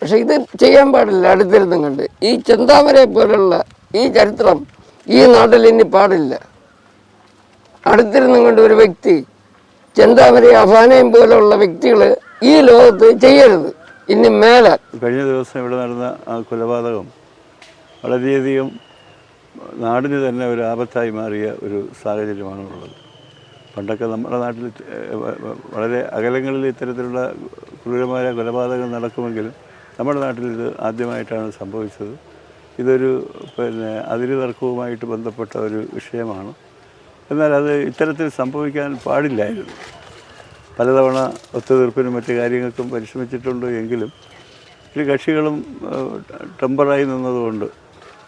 പക്ഷെ ഇത് ചെയ്യാൻ പാടില്ല അടുത്തിരുന്നും കണ്ട്. ഈ ചെന്താമരയെ പോലുള്ള ഈ ചരിത്രം ഈ നാട്ടിൽ ഇനി പാടില്ല. അടുത്തിരുന്നും കണ്ട് ഒരു വ്യക്തി ചെന്താമരയും അഫാനയും പോലുള്ള വ്യക്തികൾ ഈ ലോകത്ത് ചെയ്യരുത്. ഇനി മേലെ. കഴിഞ്ഞ ദിവസം ഇവിടെ നടന്ന ആ കൊലപാതകം വളരെയധികം നാടിന് തന്നെ ഒരു ആപത്തായി മാറിയ ഒരു സാഹചര്യമാണ് ഉള്ളത്. പണ്ടൊക്കെ നമ്മുടെ നാട്ടിൽ വളരെ അകലങ്ങളിൽ ഇത്തരത്തിലുള്ള ക്രൂരമായ കൊലപാതകം നടക്കുമെങ്കിലും നമ്മുടെ നാട്ടിൽ ഇത് ആദ്യമായിട്ടാണ് സംഭവിച്ചത്. ഇതൊരു പിന്നെ അതിര് തർക്കവുമായിട്ട് ബന്ധപ്പെട്ട ഒരു വിഷയമാണ്. എന്നാൽ അത് ഇത്തരത്തിൽ സംഭവിക്കാൻ പാടില്ലായിരുന്നു. പലതവണ ഒത്തുതീർപ്പിനും മറ്റു കാര്യങ്ങൾക്കും പരിശ്രമിച്ചിട്ടുണ്ട് എങ്കിലും ഇരു കക്ഷികളും ടെമ്പറായി നിന്നതുകൊണ്ട്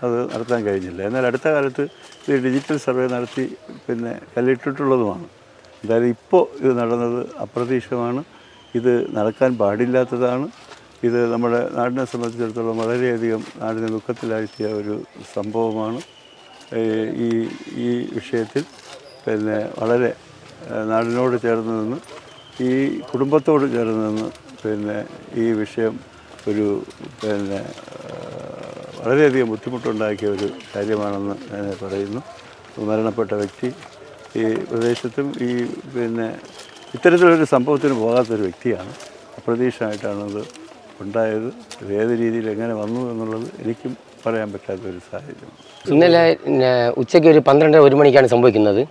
അത് നടത്താൻ കഴിഞ്ഞില്ല. എന്നാൽ അടുത്ത കാലത്ത് ഇത് ഡിജിറ്റൽ സർവേ നടത്തി പിന്നെ കല്ലിട്ടിട്ടുള്ളതുമാണ്. എന്തായാലും ഇപ്പോൾ ഇത് നടന്നത് അപ്രതീക്ഷിതമാണ്. ഇത് നടക്കാൻ പാടില്ലാത്തതാണ്. ഇത് നമ്മുടെ നാടിനെ സംബന്ധിച്ചിടത്തോളം വളരെയധികം നാടിനെ ദുഃഖത്തിലാഴ്ത്തിയ ഒരു സംഭവമാണ്. ഈ ഈ വിഷയത്തിൽ പിന്നെ വളരെ നാടിനോട് ചേർന്ന് നിന്ന് ഈ കുടുംബത്തോട് ചേർന്ന് പിന്നെ ഈ വിഷയം ഒരു പിന്നെ വളരെയധികം ബുദ്ധിമുട്ടുണ്ടാക്കിയ ഒരു കാര്യമാണെന്ന് ഞാൻ പറയുന്നു. മരണപ്പെട്ട വ്യക്തി ഈ പ്രദേശത്തും ഈ പിന്നെ ഇത്തരത്തിലൊരു സംഭവത്തിന് പോകാത്തൊരു വ്യക്തിയാണ്. അപ്രതീക്ഷിതമായിട്ടാണത് ഉണ്ടായത്. ഇത് ഏത് രീതിയിൽ എങ്ങനെ വന്നു എന്നുള്ളത് എനിക്കും പറയാൻ പറ്റാത്ത ഒരു സാഹചര്യം ഇന്നലെ ഉച്ചയ്ക്ക് ഒരു പന്ത്രണ്ടര ഒരു മണിക്കാണ് സംഭവിക്കുന്നത്.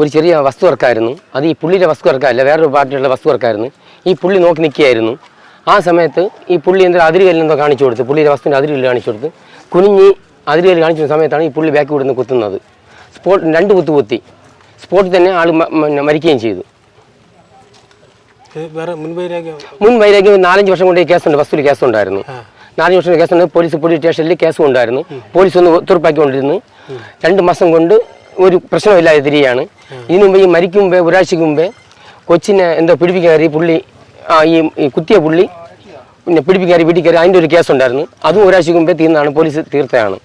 ഒരു ചെറിയ വസ്തു വർക്കായിരുന്നു അത് ഈ പുള്ളിയുടെ വസ്തു വർക്കല്ല വേറൊരു പാർട്ടിയുള്ള വസ്തു വർക്കായിരുന്നു ഈ പുള്ളി നോക്കി നിൽക്കുകയായിരുന്നു. ആ സമയത്ത് ഈ പുള്ളി അതിരുകല്ലെന്തോ കാണിച്ചു കൊടുത്ത് പുള്ളിയുടെ വസ്തുവിന്റെ അതിരുകല്ല് കാണിച്ചു കൊടുത്ത് കുനിഞ്ഞ് അതിരുകല്ല് കാണിച്ച സമയത്താണ് ഈ പുള്ളി ബാക്ക് ഇവിടുന്ന് കുത്തുന്നത്. സ്പോട്ട് രണ്ട് കുത്തു കുത്തി. സ്പോട്ടിൽ തന്നെ ആൾ മരിക്കുകയും ചെയ്തു. മുൻ വൈരാഗ്യം? നാലഞ്ച് വർഷം കൊണ്ട് ഈ കേസുണ്ട് വസ്തുവിൽ കേസുണ്ടായിരുന്നു. നാലഞ്ച് വർഷം കേസുണ്ട് പോലീസ് പോലീസ് സ്റ്റേഷനിൽ കേസും ഉണ്ടായിരുന്നു. പോലീസ് ഒന്ന് തീർപ്പാക്കിക്കൊണ്ടിരുന്നു. രണ്ട് മാസം കൊണ്ട് ഒരു പ്രശ്നമില്ലാതെ തിരികെയാണ് ഇതിനു മുമ്പ് ഈ മരിക്കും മുമ്പേ ഒരാഴ്ചക്ക് മുമ്പേ കൊച്ചിനെ എന്തോ പിടിപ്പിക്കാറി പുള്ളി ആ ഈ കുത്തിയ പുള്ളി പിന്നെ പിടിപ്പിക്കാറി വീട്ടിൽ കയറി അതിന്റെ ഒരു കേസുണ്ടായിരുന്നു. അതും ഒരാഴ്ചക്ക് മുമ്പേ തീർന്നാണ് പോലീസ് തീർത്തതാണ്.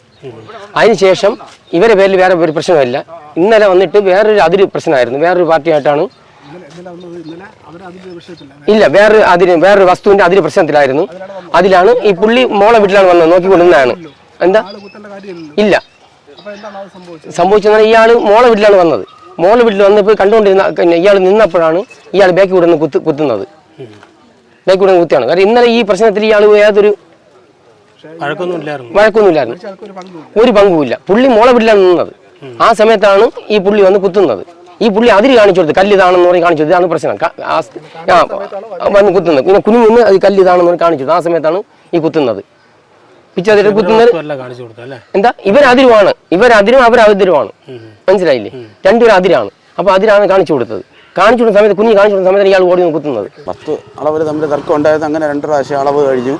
അതിനുശേഷം ഇവരെ പേരിൽ വേറെ ഒരു പ്രശ്നമില്ല ഇന്നലെ വന്നിട്ട് വേറൊരു അതിര് പ്രശ്നമായിരുന്നു. വേറൊരു പാർട്ടിയായിട്ടാണ് ഇല്ല വേറെ അതിന് വേറൊരു വസ്തുവിന്റെ അതിര് പ്രശ്നത്തിലായിരുന്നു. അതിലാണ് ഈ പുള്ളി മോളെ വീട്ടിലാണ് വന്നത് നോക്കിക്കൊണ്ടിരുന്നതാണ്. എന്താ? ഇല്ല. സംഭവിച്ചെന്നാൽ ഇയാൾ മോളെ വീട്ടിലാണ് വന്നത്. മോളെ വീട്ടിൽ വന്നപ്പോൾ കണ്ടുകൊണ്ടിരുന്ന ഇയാൾ നിന്നപ്പോഴാണ് ഇയാൾ ബാക്കി കൂടെ കുത്ത് കുത്തുന്നത്. ബാക്കി കൂടെ കുത്തിയാണ്. കാരണം ഇന്നലെ ഈ പ്രശ്നത്തിൽ ഇയാൾ യാതൊരു ഇല്ലായിരുന്നു വഴക്കൊന്നുമില്ലായിരുന്നു. ഒരു പങ്കുമില്ല. പുള്ളി മോളെ വീട്ടിലാണ് നിന്നത്. ആ സമയത്താണ് ഈ പുള്ളി വന്ന് കുത്തുന്നത്. ഈ പുള്ളി അതിര് കാണിച്ചു കൊടുത്ത് കല്ലിതാണെന്ന് പറഞ്ഞ് കാണിച്ചു. ഇതാണ് പ്രശ്നം. വന്ന് കുത്തുന്നത്. പിന്നെ കുഞ്ഞു നിന്ന് അത് കല്ലിതാണെന്ന് പറഞ്ഞ് കാണിച്ചു. ആ സമയത്താണ് ഈ കുത്തുന്നത്. പിച്ചതിട്ട് കുത്തുന്നത് അല്ല കാണിച്ചു കൊടുത്തത് അല്ലേ? എന്താ? ഇവരതിരുവാണ് ഇവരതിരും അവരതിരുവാണ് മനസ്സിലായില്ലേ? രണ്ടുപേരും അതിരാണ്. അപ്പൊ അതിരാണ് കാണിച്ചു കൊടുത്തത്. കാണിച്ചു കൊടുത്ത സമയത്ത് കുഞ്ഞ് കാണിച്ചു കൊടുത്ത സമയത്ത് ഇയാൾ ഓടി കുത്തുന്നത്. പത്ത് അളവിൽ തമ്മിൽ തർക്കം ഉണ്ടായത് അങ്ങനെ രണ്ട് പ്രാവശ്യം അളവ് കഴിഞ്ഞു.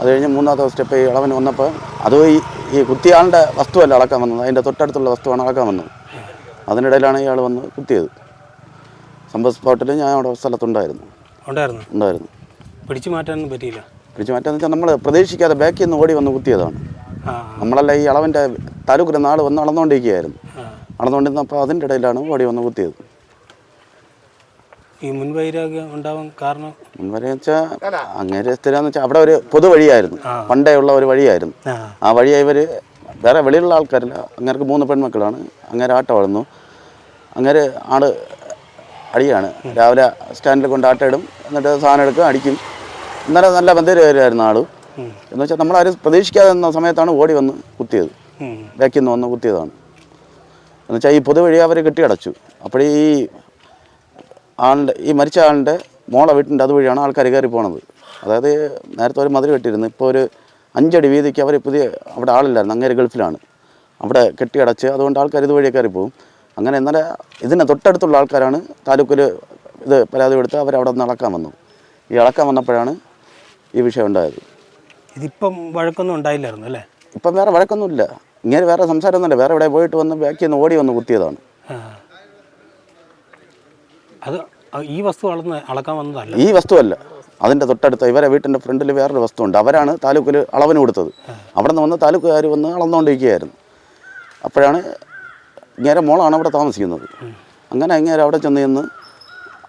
അത് കഴിഞ്ഞ് മൂന്നാമത്തെ സ്റ്റെപ്പ് ഈ അളവിന് വന്നപ്പോൾ അത് ഈ ഈ കുത്തിയാളുടെ വസ്തുവല്ല അളക്കാൻ വന്നത്. അതിന്റെ തൊട്ടടുത്തുള്ള വസ്തുവാണ് അളക്കാൻ വന്നത്. അതിനിടയിലാണ് ഇയാൾ വന്ന് കുത്തിയത്. സംഭവ സ്പോട്ടിൽ ഞാൻ അവിടെ സ്ഥലത്തുണ്ടായിരുന്നു. ഉണ്ടായിരുന്നു? ഉണ്ടായിരുന്നു. പിടിച്ചു മാറ്റാനൊന്നും പറ്റിയില്ല. പിടിച്ചു മാറ്റാന്ന് വെച്ചാൽ നമ്മൾ പ്രതീക്ഷിക്കാതെ ബാക്കിൽ നിന്ന് ഓടി വന്ന് കുത്തിയതാണ്. നമ്മളല്ല ഈ അളവിന്റെ താലൂക്കിൽ നാൾ വന്ന് അളന്നുകൊണ്ടിരിക്കുകയായിരുന്നു. അളന്നുകൊണ്ടിരുന്നപ്പോൾ അതിന്റെ ഇടയിലാണ് ഓടി വന്ന് കുത്തിയത്. ഈ മുൻവൈരാഗ്യം ഉണ്ടാവാൻ കാരണം? മുൻവൈരാഗ്യം വെച്ചാൽ അങ്ങേരെ സ്ഥിരം വെച്ചാൽ അവിടെ ഒരു പൊതുവഴിയായിരുന്നു പണ്ടേ ഉള്ള ഒരു വഴിയായിരുന്നു. ആ. വഴിയായി വഴി ഇവർ വേറെ വെളിയിലുള്ള ആൾക്കാരില്ല. അങ്ങേർക്ക് മൂന്ന് പെൺമക്കളാണ്. അങ്ങേരെ ആട്ട വളർന്നു. അങ്ങേര് ആട് അടിയാണ്. രാവിലെ സ്റ്റാൻഡിൽ കൊണ്ട് ആട്ടം ഇടും. എന്നിട്ട് സാധനം എടുക്കും അടിക്കും. ഇന്നലെ നല്ല ബന്ധുരായിരുന്നു ആൾ. എന്ന് വെച്ചാൽ നമ്മളാരും പ്രതീക്ഷിക്കാതെ സമയത്താണ് ഓടി വന്ന് കുത്തിയത്. ബാക്കിൽ നിന്ന് വന്ന് കുത്തിയതാണ്. എന്ന് വെച്ചാൽ ഈ പൊതുവഴി അവർ കെട്ടിയടച്ചു. അപ്പോഴേ ഈ ആളിന്റെ ഈ മരിച്ച ആളിന്റെ മോളെ വീട്ടിന്റെ അതുവഴിയാണ് ആൾക്കാർ കയറി പോണത്. അതായത് നേരത്തെ ഒരു മതിൽ കെട്ടിയിരുന്നു. ഇപ്പോൾ ഒരു അഞ്ചടി വീതിക്ക് അവർ പുതിയ അവിടെ ആളില്ലായിരുന്നു. അങ്ങേര് ഗൾഫിലാണ്. അവിടെ കെട്ടിയടച്ച് അതുകൊണ്ട് ആൾക്കാർ ഇതുവഴി കയറി പോകും അങ്ങനെ ഇന്നലെ ഇതിനെ തൊട്ടടുത്തുള്ള ആൾക്കാരാണ് താലൂക്കിൽ ഇത് പരാതി കൊടുത്ത് അവരവിടെ നിന്ന് ഇളക്കാൻ വന്നു ഈ ഇളക്കാൻ വന്നപ്പോഴാണ് ഈ വിഷയം ഉണ്ടായത്. ഇതിപ്പം വഴക്കൊന്നും ഉണ്ടായില്ലായിരുന്നു അല്ലേ? ഇപ്പം വേറെ വഴക്കൊന്നുമില്ല. ഇങ്ങനെ വേറെ സംസാരമൊന്നുമില്ല. വേറെ ഇവിടെ പോയിട്ട് വന്ന് ബാക്കിൽ നിന്ന് ഓടി വന്ന് കുത്തിയതാണ്. അത് ഈ വസ്തു അളന്ന് അളക്കാൻ വന്നതല്ല? ഈ വസ്തുവല്ല. അതിന്റെ തൊട്ടടുത്ത് ഇവരെ വീട്ടിന്റെ ഫ്രണ്ടിൽ വേറൊരു വസ്തു ഉണ്ട് അവരാണ് താലൂക്കിൽ അളവിന് കൊടുത്തത്. അവിടെ നിന്ന് വന്ന് താലൂക്കുകാർ വന്ന് അളന്നുകൊണ്ടിരിക്കുകയായിരുന്നു അപ്പോഴാണ് ഇങ്ങേരെ മോളാണ് അവിടെ താമസിക്കുന്നത്. അങ്ങനെ ഇങ്ങേരെ അവിടെ ചെന്ന് ചെന്ന്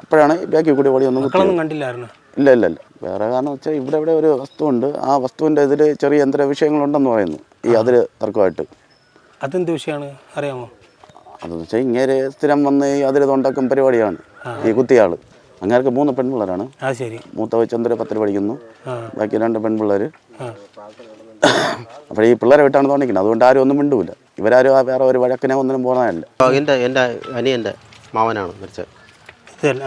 അപ്പോഴാണ് ബാക്കി കൂടി ഓടി വന്ന്. കണ്ടില്ലായിരുന്നു? ഇല്ല ഇല്ല ഇല്ല. വേറെ കാരണം വെച്ചാൽ ഇവിടെ ഇവിടെ ഒരു വസ്തുവുണ്ട്. ആ വസ്തുവിന്റെ ഇതിൽ ചെറിയ യന്ത്ര വിഷയങ്ങളുണ്ടെന്ന് പറയുന്നു. ഈ അതിൽ തർക്കമായിട്ട്. അതെന്ത് വിഷയമാണ്? അറിയാമോ? അതെന്ന് വെച്ചാൽ ഇങ്ങനെ സ്ഥിരം വന്ന് ഈ അതിൽ തൊണ്ടാക്കും പരിപാടിയാണ്. ഈ കുത്തിയാൾ അങ്ങേർക്ക് മൂന്ന് പെൺപിള്ളേരാണ്. ആ ശരി. മൂത്ത ചന്ദ്ര പത്തിൽ പഠിക്കുന്നു. ബാക്കി രണ്ട് പെൺപിള്ളേർ അപ്പോൾ ഈ പിള്ളേരെ വിട്ടാണ് തോന്നിക്കുന്നത്. അതുകൊണ്ട് ആരും ഒന്നും മിണ്ടൂല. ഇവരാരും ആ വേറെ ഒരു വഴക്കിനെ ഒന്നിനും പോകുന്നതല്ല എന്റെ എന്റെ അനിയന്റെ മാവനാണ് മരിച്ചത്. ഇത്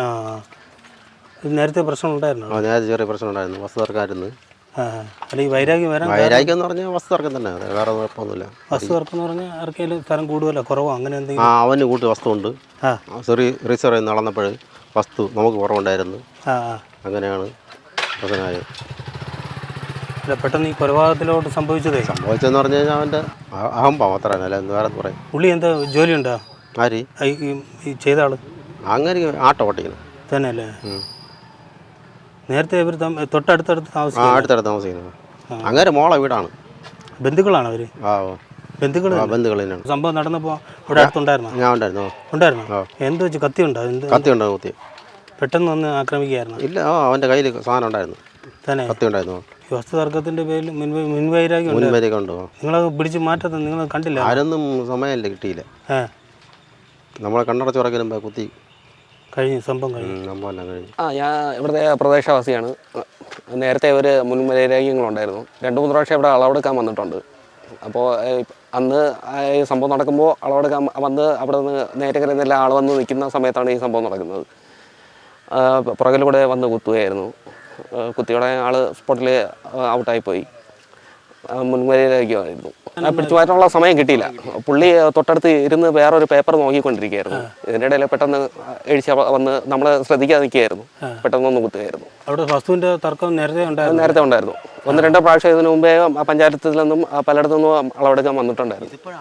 നേരത്തെ പ്രശ്നം ഉണ്ടായിരുന്നു? ആ, നേരത്തെ ചെറിയ പ്രശ്നം ഉണ്ടായിരുന്നു. വസ്തു തർക്കമായിരുന്നു. ആ ആ. അല്ല ഈ വൈരാഗ്യം വരാൻ വൈരാഗ്യം എന്ന് പറഞ്ഞാൽ വസ്തു തർക്കം തന്നെ. വേറെ കുഴപ്പമൊന്നുമില്ല. വസ്തു തർക്കം എന്ന് പറഞ്ഞാൽ ആർക്കെങ്കിലും സ്ഥലം കൂടുതലോ കുറവോ? അങ്ങനെ ആ എന്തെങ്കിലും അവന് കൂട്ടി വസ്തു ഉണ്ട്. ആ. ചെറിയ റിസർവ് നടന്നപ്പോൾ വസ്തു നമുക്ക് കുറവുണ്ടായിരുന്നു. ആ ആ. അങ്ങനെയാണ് പ്രശ്നമായത്. അല്ല പെട്ടെന്ന് ഈ കൊലപാതകത്തിലോട്ട് സംഭവിച്ചതേ? സംഭവിച്ചതെന്ന് പറഞ്ഞു കഴിഞ്ഞാൽ അവന്റെ അഹംഭാവം അത്ര എന്ന് അല്ല വേറെ പറയും? പുള്ളി എന്താ ജോലി ഉണ്ടോ ആര് ഈ ചെയ്ത ആൾ? അങ്ങനെ ആട്ടോ ഓട്ടിക്കണം തന്നെ അല്ലേ. നേരത്തെ ഇവർ തൊട്ടടുത്തടുത്ത് ആ താമസിക്കും അടുത്തടുത്ത് താമസിക്കുന്നത് അങ്ങനെ മോളെ വീടാണ്. ബന്ധുക്കളാണ് അവർ? ആ ബന്ധുക്കൾ ആ ബന്ധുക്കൾ തന്നെയാണ്. സംഭവം നടന്നപ്പോൾ ഇവിടെ അടുത്തുണ്ടായിരുന്നോ? ഞാൻ ഉണ്ടായിരുന്നു ഉണ്ടായിരുന്നോ? എന്ത് വെച്ച് കത്തി ഉണ്ടോ? എന്ത് കത്തി ഉണ്ടോ കുത്തി. പെട്ടെന്ന് വന്ന് ആക്രമിക്കുകയായിരുന്നു? ഇല്ല ആ അവന്റെ കയ്യിൽ സാധനം ഉണ്ടായിരുന്നു. തന്നെ? കത്തി ഉണ്ടായിരുന്നു ഈ വസ്തു തർക്കത്തിന്റെ പേരിൽ മുൻവൈ മുൻവൈരാഗ്യം ഉണ്ട്. മുൻവരെയൊക്കെ ഉണ്ടോ നിങ്ങളത് പിടിച്ച് മാറ്റത്തെ നിങ്ങൾ കണ്ടില്ല? ആരൊന്നും സമയമില്ല കിട്ടിയില്ല. ഏ നമ്മളെ കണ്ണടച്ച് ഉറക്കലും കുത്തി കഴിഞ്ഞു സംഭവം കഴിഞ്ഞു. ആ ഞാൻ ഇവിടുത്തെ പ്രദേശവാസിയാണ്. നേരത്തെ ഒരു മുൻവൈരാഗ്യങ്ങളുണ്ടായിരുന്നു രണ്ട് മൂന്ന് പ്രാവശ്യം ഇവിടെ അളവെടുക്കാൻ വന്നിട്ടുണ്ട്. അപ്പോൾ അന്ന് ഈ സംഭവം നടക്കുമ്പോൾ അളവെടുക്കാൻ വന്ന് അവിടെ നിന്ന് നേരെ കരുതുന്നില്ല ആൾ വന്ന് നിൽക്കുന്ന സമയത്താണ് ഈ സംഭവം നടക്കുന്നത്. പുറകിലൂടെ വന്ന് കുത്തുകയായിരുന്നു. കുത്തിയുടെ ആൾ സ്പോട്ടിൽ ഔട്ടായിപ്പോയി. മുൻവൈരാഗ്യമായിരുന്നു ആ, പിടിച്ചു മാറ്റാനുള്ള സമയം കിട്ടിയില്ല. പുള്ളി തൊട്ടടുത്ത് ഇരുന്ന് വേറൊരു പേപ്പർ നോക്കിക്കൊണ്ടിരിക്കുകയായിരുന്നു. ഇതിന്റെ ഇടയിൽ പെട്ടെന്ന് എഴുതി വന്ന് നമ്മളെ ശ്രദ്ധിക്കാതെ നിൽക്കുകയായിരുന്നു. പെട്ടെന്ന് ഒന്ന് കുത്തുകയായിരുന്നു. അവിടെ വസ്തുവിന്റെ തർക്കം നേരത്തെ ഉണ്ടായിരുന്നു. നേരത്തെ ഉണ്ടായിരുന്നു. ഒന്ന് രണ്ടോ പ്രാവശ്യം ഇതിനു മുമ്പേ പഞ്ചായത്തിൽ നിന്നും പലയിടത്തു നിന്നും അളവെടുക്കാൻ വന്നിട്ടുണ്ടായിരുന്നു.